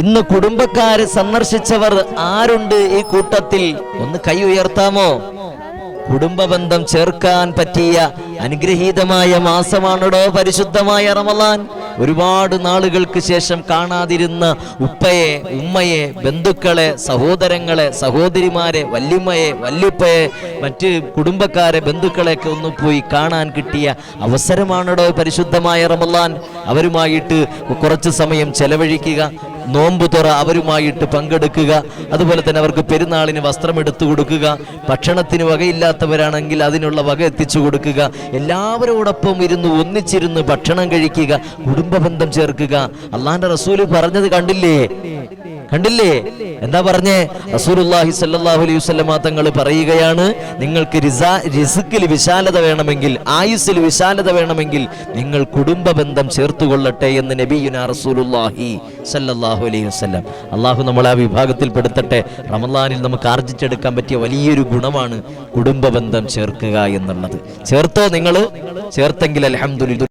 ഇന്ന് കുടുംബക്കാരെ സന്ദർശിച്ചവർ ആരുണ്ട് ഈ കൂട്ടത്തിൽ? ഒന്ന് കൈ ഉയർത്താമോ? കുടുംബ ബന്ധം ചേർക്കാൻ പറ്റിയ അനുഗ്രഹീതമായ മാസമാണടോ പരിശുദ്ധമായ റമലാൻ ഒരുപാട് നാളുകൾക്ക് ശേഷം കാണാതിരുന്ന ഉപ്പയെ ഉമ്മയെ ബന്ധുക്കളെ സഹോദരങ്ങളെ സഹോദരിമാരെ വല്യമ്മയെ വല്യുപ്പയെ മറ്റ് കുടുംബക്കാരെ ബന്ധുക്കളെയൊക്കെ ഒന്ന് പോയി കാണാൻ കിട്ടിയ അവസരമാണടോ പരിശുദ്ധമായ റമലാൻ അവരുമായിട്ട് കുറച്ച് സമയം ചെലവഴിക്കുക. നോമ്പ് തുറ അവരുമായിട്ട് പങ്കെടുക്കുക. അതുപോലെ തന്നെ അവർക്ക് പെരുന്നാളിന് വസ്ത്രം എടുത്തു കൊടുക്കുക. ഭക്ഷണത്തിന് വകയില്ലാത്തവരാണെങ്കിൽ അതിനുള്ള വക എത്തിച്ചു കൊടുക്കുക. എല്ലാവരോടൊപ്പം ഇരുന്ന് ഒന്നിച്ചിരുന്ന് ഭക്ഷണം കഴിക്കുക. കുടുംബ ബന്ധം ചേർക്കുക. അള്ളാന്റെ റസൂൽ പറഞ്ഞത് കണ്ടില്ലേ? കണ്ടില്ലേ? എന്താ പറഞ്ഞേ? റസൂലുള്ളാഹി സല്ലല്ലാഹു അലൈഹി വസ്ലമ തങ്ങൾ പറയുകയാണ് നിങ്ങൾക്ക് റിസുക്കിൽ വിശാലത വേണമെങ്കിൽ ആയുസ്സിൽ വിശാലത വേണമെങ്കിൽ നിങ്ങൾ കുടുംബ ബന്ധം ചേർത്തുകൊള്ളട്ടെ എന്ന് നബിയുന റസൂലുള്ളാഹി സല്ലല്ലാഹു അലൈഹി വസല്ലം. അള്ളാഹു നമ്മളെ ആ വിഭാഗത്തിൽ പെടുത്തട്ടെ റമലാനിൽ നമുക്ക് ആർജിച്ചെടുക്കാൻ പറ്റിയ വലിയൊരു ഗുണമാണ് കുടുംബ ബന്ധം ചേർക്കുക എന്നുള്ളത്. ചേർത്തോ നിങ്ങൾ? ചേർത്തെങ്കിൽ അലഹമുല്ല